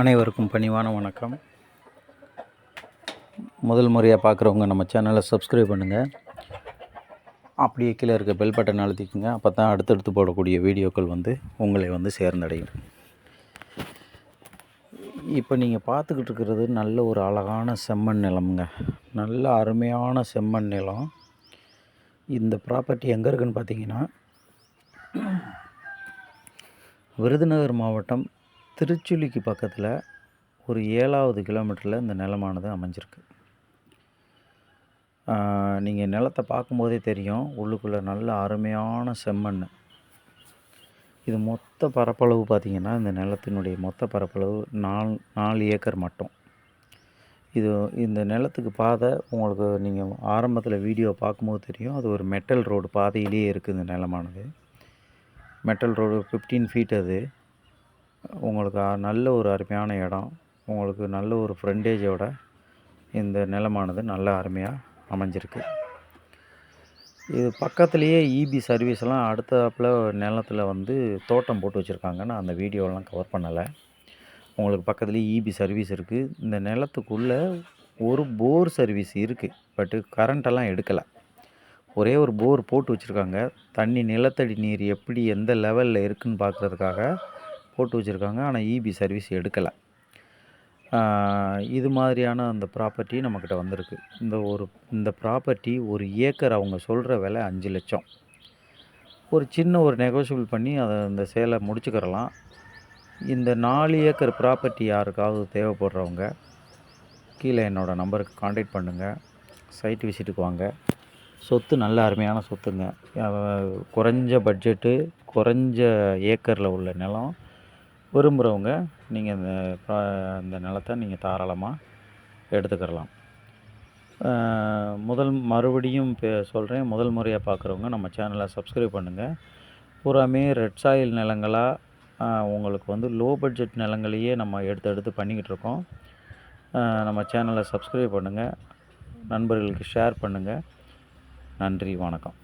அனைவருக்கும் பணிவான வணக்கம். முதல் முறையாக பார்க்குறவங்க நம்ம சேனலை சப்ஸ்கிரைப் பண்ணுங்கள் அப்படியே கீழே இருக்க பெல் பட்டன் அழுத்திக்கோங்க. அப்போ தான் அடுத்தடுத்து போடக்கூடிய வீடியோக்கள் வந்து உங்களை வந்து சேர்ந்தடையும். இப்போ நீங்கள் பார்த்துக்கிட்டு இருக்கிறது நல்ல ஒரு அழகான செம்மண் நிலம்ங்க. நல்ல அருமையான செம்மண் நிலம். இந்த ப்ராப்பர்ட்டி எங்கே இருக்குன்னு பார்த்தீங்கன்னா விருதுநகர் மாவட்டம் திருச்சுழிக்கு பக்கத்தில் ஒரு ஏழாவது கிலோமீட்டரில் இந்த நிலமானது அமைஞ்சிருக்கு. நீங்கள் நிலத்தை பார்க்கும்போதே தெரியும் உள்ளுக்குள்ளே நல்ல அருமையான செம்மண். இது மொத்த பரப்பளவு பார்த்திங்கன்னா இந்த நிலத்தினுடைய மொத்த பரப்பளவு நாலு நாலு ஏக்கர் மட்டும். இது இந்த நிலத்துக்கு பாதை உங்களுக்கு நீங்கள் ஆரம்பத்தில் வீடியோ பார்க்கும்போது தெரியும் அது ஒரு மெட்டல் ரோடு பாதையிலேயே இருக்குது இந்த நிலமானது. மெட்டல் ரோடு ஃபிஃப்டீன் ஃபீட் அது. உங்களுக்கு நல்ல ஒரு அருமையான இடம். உங்களுக்கு நல்ல ஒரு ஃப்ரெண்டேஜோட இந்த நிலமானது நல்ல அருமையாக அமைஞ்சிருக்கு. இது பக்கத்துலேயே இபி சர்வீஸ்லாம் அடுத்தாப்புல நிலத்தில் வந்து தோட்டம் போட்டு வச்சுருக்காங்க. நான் அந்த வீடியோலாம் கவர் பண்ணலை. உங்களுக்கு பக்கத்துலேயே இபி சர்வீஸ் இருக்குது இந்த நிலத்துக்குள்ளே ஒரு போர் சர்வீஸ் இருக்குது பட்டு கரண்ட்டெல்லாம் எடுக்கலை. ஒரே ஒரு போர் போட்டு வச்சுருக்காங்க. தண்ணி நிலத்தடி நீர் எப்படி எந்த லெவலில் இருக்குதுன்னு பார்க்குறதுக்காக போட்டு வச்சுருக்காங்க ஆனால் இபி சர்வீஸ் எடுக்கலை. இது மாதிரியான அந்த ப்ராப்பர்ட்டி நம்மக்கிட்ட வந்திருக்கு. இந்த ஒரு இந்த ப்ராப்பர்ட்டி ஒரு ஏக்கர் அவங்க சொல்கிற விலை அஞ்சு லட்சம். ஒரு சின்ன ஒரு நெகோஷியபிள் பண்ணி அதை அந்த சேலை முடிச்சுக்கிறலாம். இந்த நாலு ஏக்கர் ப்ராப்பர்ட்டி யாருக்காவது தேவைப்படுறவங்க கீழே என்னோடய நம்பருக்கு காண்டாக்ட் பண்ணுங்கள் சைட் விசிட்டுக்கு வாங்க. சொத்து நல்ல அருமையான சொத்துங்க. குறைஞ்ச பட்ஜெட்டு குறைஞ்ச ஏக்கரில் உள்ள நிலம் விரும்புகிறவங்க நீங்கள் இந்த ப்ரா- இந்த நிலத்தை நீங்கள் தாராளமாக எடுத்துக்கிறலாம். முதல் மறுபடியும் சொல்கிறேன் முதல் முறையாக பார்க்குறவங்க நம்ம சேனலை சப்ஸ்கிரைப் பண்ணுங்கள் பூராமே ரெட் சாயில் நிலங்களாக உங்களுக்கு வந்து லோ பட்ஜெட் நிலங்களையே நம்ம எடுத்து எடுத்து பண்ணிக்கிட்டு இருக்கோம். நம்ம சேனலை சப்ஸ்கிரைப் பண்ணுங்கள் நண்பர்களுக்கு ஷேர் பண்ணுங்கள் நன்றி வணக்கம்.